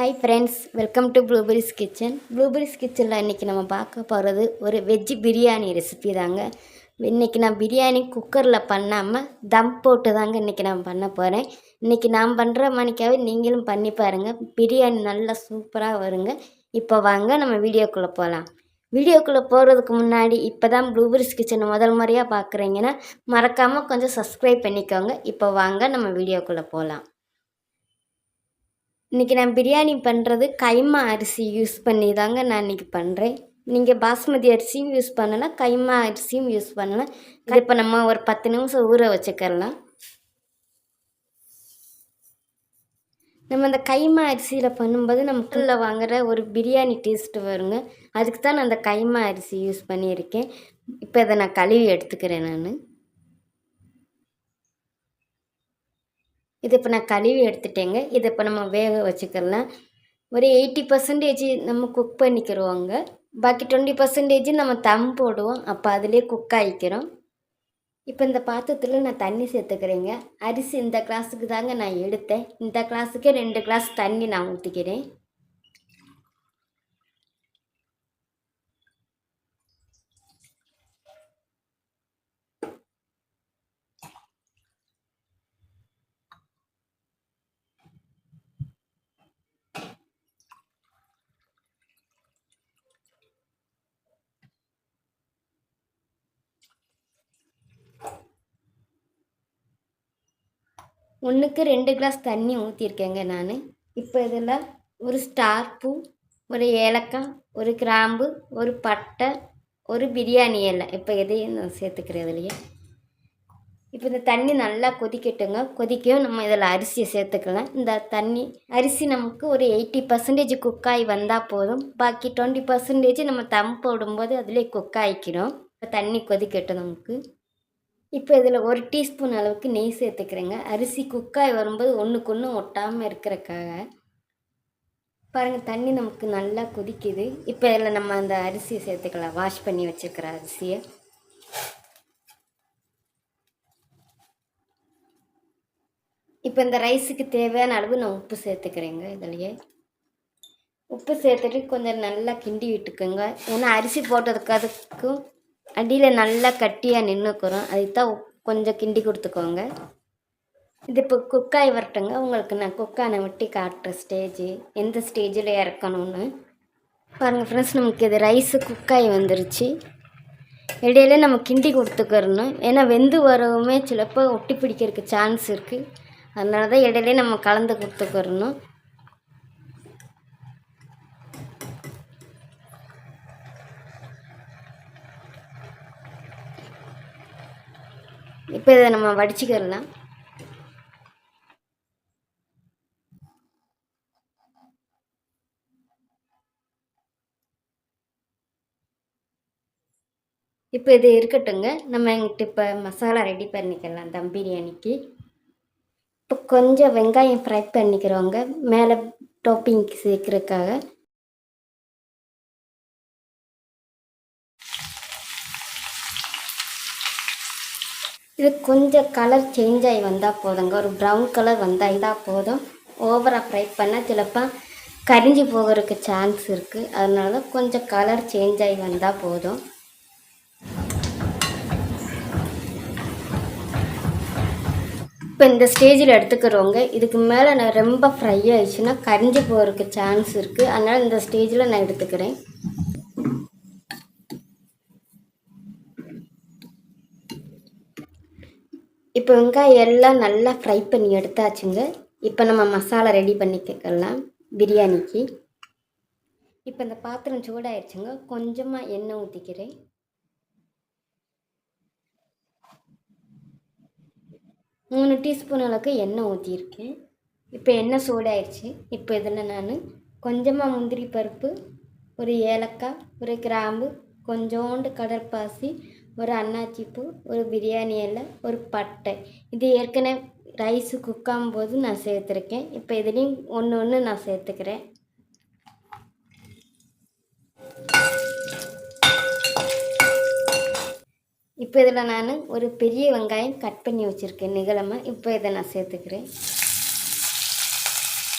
Hi friends welcome to Blueberries kitchen Blueberries கிச்சனில் இன்றைக்கி நம்ம பார்க்க போகிறது ஒரு வெஜ்ஜு பிரியாணி ரெசிபி தாங்க. இன்றைக்கி நான் பிரியாணி குக்கரில் பண்ணாமல் தம் போட்டு தாங்க இன்றைக்கி நான் பண்ண போகிறேன் இன்றைக்கி நான் பண்ணுற மணிக்காவே நீங்களும் பண்ணி பாருங்கள் பிரியாணி நல்லா சூப்பராக வருங்க. இப்போ வாங்க நம்ம வீடியோக்குள்ளே போகலாம் வீடியோக்குள்ளே போகிறதுக்கு முன்னாடி இப்போ தான் ப்ளூபெரிஸ் கிச்சனை முதல் முறையாக பார்க்குறீங்கன்னா மறக்காமல் கொஞ்சம் சப்ஸ்கிரைப் பண்ணிக்கோங்க. இப்போ வாங்க நம்ம வீடியோக்குள்ளே போகலாம் இன்றைக்கி நான் பிரியாணி பண்ணுறது கைமா அரிசி யூஸ் பண்ணி தாங்க நான் இன்றைக்கி பண்ணுறேன் நீங்கள் பாஸ்மதி அரிசியும் யூஸ் பண்ணலாம் கைமா அரிசியும் யூஸ் பண்ணலாம். இப்போ நம்ம ஒரு பத்து நிமிஷம் ஊற வச்சுக்கலாம். நம்ம இந்த கைமா அரிசியில் பண்ணும்போது நமக்குள்ள வாங்குற ஒரு பிரியாணி டேஸ்ட்டு வருங்க. அதுக்கு தான் நான் அந்த கைமா அரிசி யூஸ் பண்ணியிருக்கேன். இப்போ இதை நான் கழுவி எடுத்துக்கிறேன் நான். இது இப்போ நான் கழுவி எடுத்துட்டேங்க. இதை இப்போ நம்ம வேக வச்சுக்கலாம் ஒரு எயிட்டி பர்சன்டேஜ் நம்ம குக் பண்ணிக்கிறோங்க. பாக்கி டுவெண்ட்டி பர்சன்டேஜ் நம்ம தம் போடுவோம். அப்போ அதிலே குக் ஆகிக்கிறோம் இப்போ இந்த பாத்திரத்தில் நான் தண்ணி சேர்த்துக்கிறேங்க. அரிசி இந்த கிளாஸுக்கு தாங்க நான் எடுத்தேன். இந்த கிளாஸுக்கே ரெண்டு கிளாஸ் தண்ணி நான் ஊற்றிக்கிறேன் ஒன்றுக்கு ரெண்டு கிளாஸ் தண்ணி ஊற்றிருக்கேங்க நான். இப்போ இதில் ஒரு ஸ்டார் பூ ஒரு ஏலக்காய் ஒரு கிராம்பு ஒரு பட்டை ஒரு பிரியாணி இலை. இப்போ எதையும் நான் சேர்த்துக்கிறேன் இதுலையே இப்போ இந்த தண்ணி நல்லா கொதிக்கட்டுங்க. கொதிக்கவும் நம்ம இதில் அரிசியை சேர்த்துக்கலாம். இந்த தண்ணி அரிசி நமக்கு ஒரு எயிட்டி பர்சன்டேஜ் குக்காகி வந்தால் போதும். பாக்கி டுவெண்ட்டி பர்சன்டேஜ் நம்ம தம் போடும்போது அதிலே குக் ஆகிக்கிறோம். தண்ணி கொதிக்கட்டும் நமக்கு. இப்போ இதில் ஒரு டீஸ்பூன் அளவுக்கு நெய் சேர்த்துக்கிறேங்க. அரிசி குக்காய் வரும்போது ஒன்றுக்கு ஒன்று ஒட்டாமல் இருக்கிறக்காக பாருங்கள் தண்ணி நமக்கு நல்லா கொதிக்குது. இப்போ இதில் நம்ம அந்த அரிசியை சேர்த்துக்கலாம். வாஷ் பண்ணி வச்சுருக்கிற அரிசியை. இப்போ இந்த ரைஸுக்கு தேவையான அளவு நான் உப்பு சேர்த்துக்கிறேங்க இதுலையே. உப்பு சேர்த்துட்டு கொஞ்சம் நல்லா கிண்டி விட்டுக்கோங்க. ஏன்னா அரிசி போட்டதுக்கு அதுக்கும் அடியில் நல்லா கட்டியாக நின்றுக்கிறோம் அதுக்கு தான் கொஞ்சம் கிண்டி கொடுத்துக்கோங்க. இது இப்போ குக்காய் வரட்டுங்க. உங்களுக்கு நான் குக்கானை வெட்டி காட்டுற ஸ்டேஜ். எந்த ஸ்டேஜில் இறக்கணும்னு. பாருங்கள் ஃப்ரெண்ட்ஸ் நமக்கு இது ரைஸு குக்காய் வந்துருச்சு. இடையில நம்ம கிண்டி கொடுத்துக்கிறணும். ஏன்னா வெந்து வரவுமே சிலப்போ ஒட்டி பிடிக்கிறதுக்கு சான்ஸ் இருக்குது அதனால தான் இடையிலே நம்ம கலந்து கொடுத்துக்கிறணும். இப்போ இதை நம்ம வடிச்சுக்கிடலாம் இப்போ இது இருக்கட்டுங்க நம்ம எங்கிட்ட இப்போ மசாலா ரெடி பண்ணிக்கலாம் தம் பிரியாணிக்கு. இப்போ கொஞ்சம் வெங்காயம் ஃப்ரை பண்ணிக்கிறோங்க. மேலே டாப்பிங் சேர்க்குறதுக்காக. இது கொஞ்சம் கலர் சேஞ்ச் ஆகி வந்தால் போதுங்க. ஒரு ப்ரௌன் கலர் வந்தால் இதாக போதும். ஓவராக ஃப்ரை பண்ணால் சிலப்போ கரிஞ்சு போகிறதுக்கு சான்ஸ் இருக்குது அதனால தான் கொஞ்சம் கலர் சேஞ்ச் ஆகி வந்தால் போதும். இப்போ இந்த ஸ்டேஜில் எடுத்துக்கிறவங்க இதுக்கு மேலே நான் ரொம்ப ஃப்ரை ஆயிடுச்சுன்னா கரிஞ்சு போகிறதுக்கு சான்ஸ் இருக்குது அதனால் இந்த ஸ்டேஜில் நான் எடுத்துக்கிறேன். இப்போ வெங்காயம் எல்லாம் நல்லா ஃப்ரை பண்ணி எடுத்தாச்சுங்க. இப்போ நம்ம மசாலா ரெடி பண்ணிக்கலாம் பிரியாணிக்கு. இப்போ இந்த பாத்திரம் சூடாயிடுச்சுங்க கொஞ்சமாக எண்ணெய் ஊற்றிக்கிறேன் மூணு டீஸ்பூன் அளவுக்கு எண்ணெய் ஊற்றியிருக்கேன் இப்போ எண்ணெய் சூடாயிடுச்சு இப்போ இதில் நான் கொஞ்சமாக முந்திரி பருப்பு ஒரு ஏலக்காய் ஒரு கிராம்பு கொஞ்சோண்டு கடற்பாசி ஒரு அன்னாச்சி பூ ஒரு பிரியாணி இலை ஒரு பட்டை. இது ஏற்கனவே ரைஸு குக்காகும் போது நான் சேர்த்துருக்கேன். இப்போ இதுலேயும் ஒன்று ஒன்று நான் சேர்த்துக்கிறேன். இப்போ இதில் நான் ஒரு பெரிய வெங்காயம் கட் பண்ணி வச்சுருக்கேன் நிகழமாக இப்போ இதை நான் சேர்த்துக்கிறேன்.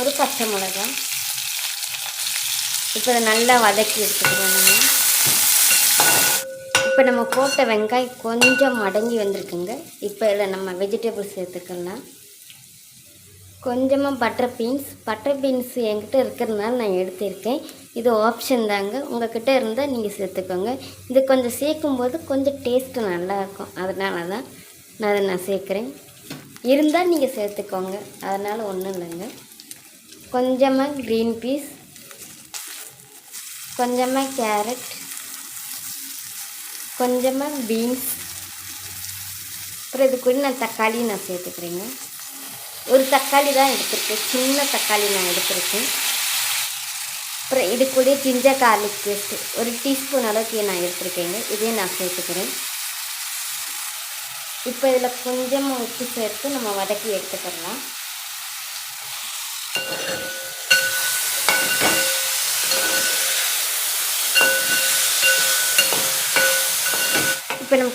ஒரு பச்சை மிளகாய். இப்போ இதை நல்லா வதக்கி எடுத்துக்கிறேன் நம்ம இப்போ நம்ம போட்ட வெங்காயம் கொஞ்சம் மடங்கி வந்திருக்குங்க. இப்போ இதில் நம்ம வெஜிடபிள்ஸ் சேர்த்துக்கலாம். கொஞ்சமாக பட்டர் பீன்ஸ் பட்டர் பீன்ஸ் என்கிட்ட இருக்கிறதுனால நான் எடுத்திருக்கேன். இது ஆப்ஷன் தாங்க. உங்ககிட்ட இருந்தால் நீங்கள் சேர்த்துக்கோங்க. இது கொஞ்சம் சேர்க்கும்போது கொஞ்சம் டேஸ்ட்டு நல்லாயிருக்கும் அதனால தான் நான் அதை நான் சேர்க்குறேன். இருந்தால் நீங்கள் சேர்த்துக்கோங்க. அதனால் ஒன்றும் இல்லைங்க. கொஞ்சமாக க்ரீன் பீஸ் கொஞ்சமாக கேரட் கொஞ்சமாக பீன்ஸ் அப்புறம் இது கூட நான் தக்காளி நான் சேர்த்துக்கிறேங்க. ஒரு தக்காளி தான் எடுத்திருக்கேன். சின்ன தக்காளி நான் எடுத்திருக்கேன். அப்புறம் இது கூட ஜிஞ்சர் கார்லிக் பேஸ்ட்டு ஒரு டீஸ்பூன் அளவுக்கு நான் எடுத்திருக்கேங்க. இதையும் நான் சேர்த்துக்கிறேன். இப்போ இதில் கொஞ்சமாக உப்பு சேர்த்து நம்ம வதக்கி எடுத்துக்கிடலாம்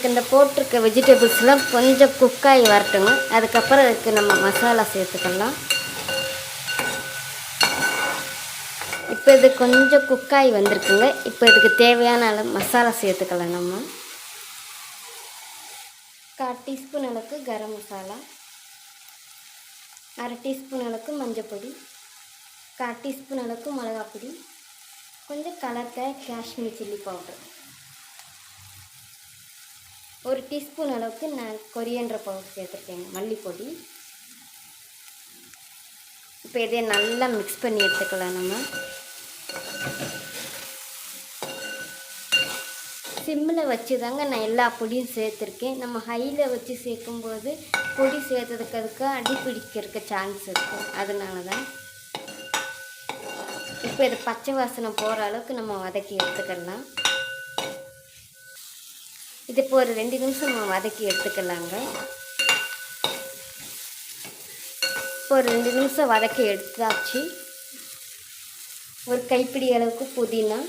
இதுக்கு இந்த போட்டிருக்க வெஜிடபிள்ஸ்லாம் கொஞ்சம் குக்காகி வரட்டுங்க. அதுக்கப்புறம் அதுக்கு நம்ம மசாலா சேர்த்துக்கலாம். இப்போ இது கொஞ்சம் குக்காகி வந்திருக்குங்க. இப்போ இதுக்கு தேவையான அளவு மசாலா சேர்த்துக்கலாம் நம்ம. கால் டீஸ்பூன் அளவுக்கு கரம் மசாலா. அரை டீஸ்பூன் அளவுக்கு மஞ்சப்பொடி. கால் டீஸ்பூன் அளவுக்கு மிளகாப்பொடி. கொஞ்சம் கலர்க்காய் காஷ்மீர் சில்லி பவுடர். ஒரு டீஸ்பூன் அளவுக்கு நான் கொரியன்ற பவுடர் சேர்த்துருக்கேங்க. மல்லிப்பொடி. இப்போ இதை நல்லா மிக்ஸ் பண்ணி எடுத்துக்கலாம் நம்ம. சிம்மில் வச்சு தாங்க நான் எல்லா பொடியும் சேர்த்துருக்கேன். நம்ம ஹையில் வச்சு சேர்க்கும்போது பொடி சேர்த்ததுக்கு அதுக்கு அடி பிடிக்கிறதுக்கு சான்ஸ் இருக்கும் அதனால தான் இப்போ இது பச்சை வாசனை போகிற அளவுக்கு நம்ம வதக்கி எடுத்துக்கலாம். இது இப்போ ஒரு ரெண்டு நிமிஷம் வதக்கி எடுத்துக்கலாங்க. இப்போ ஒரு ரெண்டு நிமிஷம் வதக்கி எடுத்தாச்சு. ஒரு கைப்பிடி அளவுக்கு புதினா.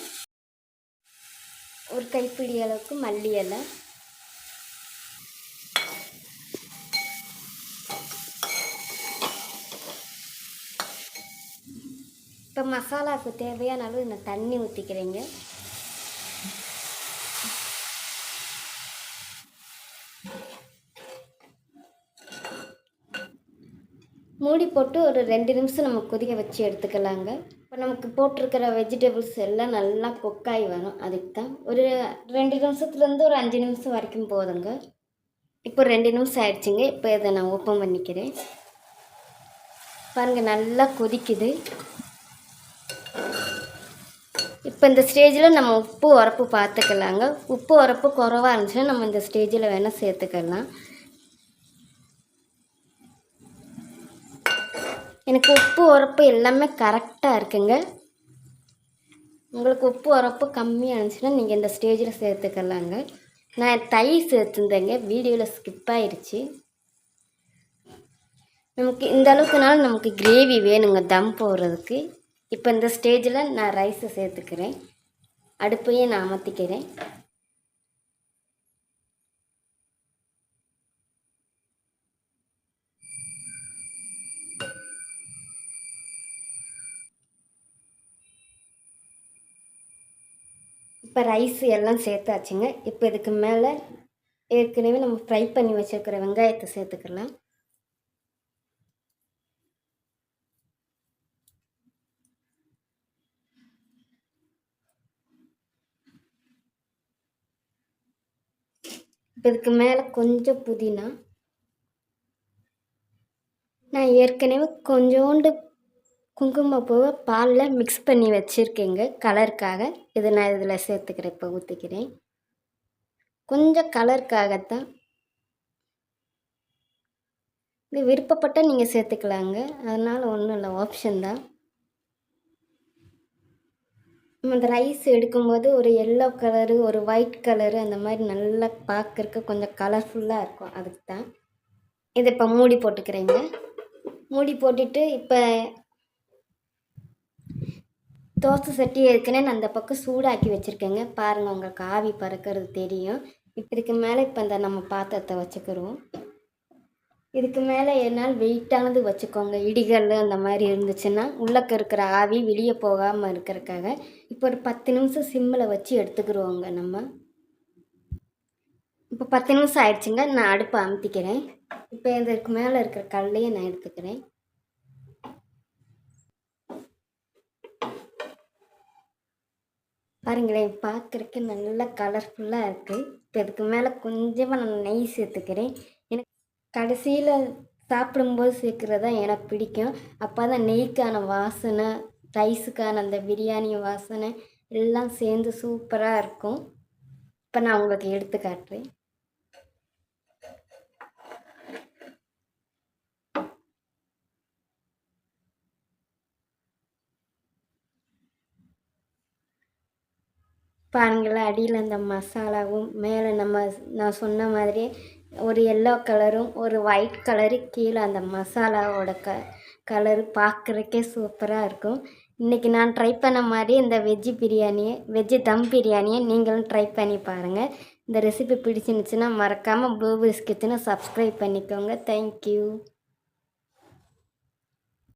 ஒரு கைப்பிடி அளவுக்கு மல்லி இலை. இப்போ மசாலாவுக்கு தேவையான அளவு நான் தண்ணி ஊற்றிக்கிறேங்க மூடி போட்டு ஒரு ரெண்டு நிமிஷம் நம்ம கொதிக்க வச்சு எடுத்துக்கலாங்க. இப்போ நமக்கு போட்டிருக்கிற வெஜிடபிள்ஸ் எல்லாம் நல்லா கொக்காய் வரும். அதுக்கு தான் ஒரு ரெண்டு நிமிஷத்துலேருந்து ஒரு அஞ்சு நிமிஷம் வரைக்கும் போதுங்க. இப்போ ரெண்டு நிமிஷம் ஆயிடுச்சுங்க. இப்போ இதை நான் ஓப்பன் பண்ணிக்கிறேன். பாருங்கள் நல்லா கொதிக்குது. இப்போ இந்த ஸ்டேஜில் நம்ம உப்பு உரப்பு பார்த்துக்கலாங்க. உப்பு உரப்பு குறவாக இருந்துச்சுன்னா நம்ம இந்த ஸ்டேஜில் வேணால் சேர்த்துக்கலாம். எனக்கு உப்பு உரப்பு எல்லாமே கரெக்டாக இருக்குங்க. உங்களுக்கு உப்பு உரப்பு கம்மியாக இருந்துச்சுன்னா நீங்கள் இந்த ஸ்டேஜில் சேர்த்துக்கலாங்க. நான் தயிர் சேர்த்துருந்தேங்க வீடியோவில் ஸ்கிப் ஆயிடுச்சு நமக்கு இந்த அளவுக்குனாலும் நமக்கு கிரேவி வேணுங்க தம் போடுறதுக்கு. இப்போ இந்த ஸ்டேஜில் நான் ரைஸை சேர்த்துக்கிறேன். அடுப்பையும் நான் அமர்த்திக்கிறேன் இப்போ ரைஸ் எல்லாம் சேர்த்தாச்சுங்க. இப்போ இதுக்கு மேலே ஏற்கனவே நம்ம ஃப்ரை பண்ணி வச்சுருக்கிற வெங்காயத்தை சேர்த்துக்கலாம். இப்போ இதுக்கு மேலே கொஞ்சம் புதினா. நான் ஏற்கனவே கொஞ்சோண்டு குங்குமப்பூவை பாலில் மிக்ஸ் பண்ணி வச்சுருக்கேங்க கலருக்காக இதை நான் இதில் சேர்த்துக்கிறேன் இப்போ ஊற்றிக்கிறேன் கொஞ்சம் கலருக்காகத்தான் இது விருப்பப்பட்டால் நீங்கள் சேர்த்துக்கலாங்க. அதனால் ஒன்றும் இல்லை ஆப்ஷன் தான். நம்ம அந்த ரைஸ் எடுக்கும்போது ஒரு எல்லோ கலரு ஒரு ஒயிட் கலரு அந்த மாதிரி நல்லா பார்க்குறக்கு கொஞ்சம் கலர்ஃபுல்லாக இருக்கும் அதுக்கு தான் இதை இப்போ மூடி போட்டுக்கிறேங்க. மூடி போட்டுட்டு இப்போ தோசை சட்டி ஏற்கனவே நான் அந்த பக்கம் சூடாக்கி வச்சுருக்கேங்க. பாருங்கள் உங்களுக்கு ஆவி பறக்கிறது தெரியும். இதுக்கு மேலே இப்போ இந்த நம்ம பாத்திரத்தை வச்சுக்கிறோம். இதுக்கு மேலே என்னால் வெயிட்டானது வச்சுக்கோங்க. இடிகள் அந்த மாதிரி இருந்துச்சுன்னா உள்ளக்க இருக்கிற ஆவி வெளியே போகாமல் இருக்கிறக்காக இப்போ ஒரு பத்து நிமிஷம் சிம்மில் வச்சு எடுத்துக்கிடுவோங்க நம்ம. இப்போ பத்து நிமிஷம் ஆயிடுச்சுங்க. நான் அடுப்பை அமுத்திக்கிறேன். இப்போ இதற்கு மேலே இருக்கிற கல்லையே நான் எடுத்துக்கிறேன். பாருங்களேன் பார்க்குறக்கு நல்லா கலர்ஃபுல்லாக இருக்குது இப்போ இதுக்கு மேலே கொஞ்சமாக நான் நெய் சேர்த்துக்கிறேன். எனக்கு கடைசியில் சாப்பிடும்போது சேர்க்குறது தான் எனக்கு பிடிக்கும். அப்போ தான் நெய்க்கான வாசனை ரைஸுக்கான அந்த பிரியாணி வாசனை எல்லாம் சேர்ந்து சூப்பராக இருக்கும். இப்போ நான் உங்களுக்கு எடுத்து காட்டுறேன். பாருங்களேன் அடியில் அந்த மசாலாவும் மேலே நம்ம நான் சொன்ன மாதிரி ஒரு எல்லோ கலரும் ஒரு ஒயிட் கலரு கீழே அந்த மசாலாவோட க கலரு பார்க்குறக்கே சூப்பராக இருக்கும். இன்றைக்கி நான் ட்ரை பண்ண மாதிரி இந்த வெஜ்ஜு பிரியாணியை வெஜ்ஜு தம் பிரியாணியை நீங்களும் ட்ரை பண்ணி பாருங்கள் இந்த ரெசிபி பிடிச்சிருந்துச்சுன்னா மறக்காமல் ப்ளூபெரிஸ் கிச்சனை சப்ஸ்கிரைப் பண்ணிக்கோங்க. தேங்க்யூ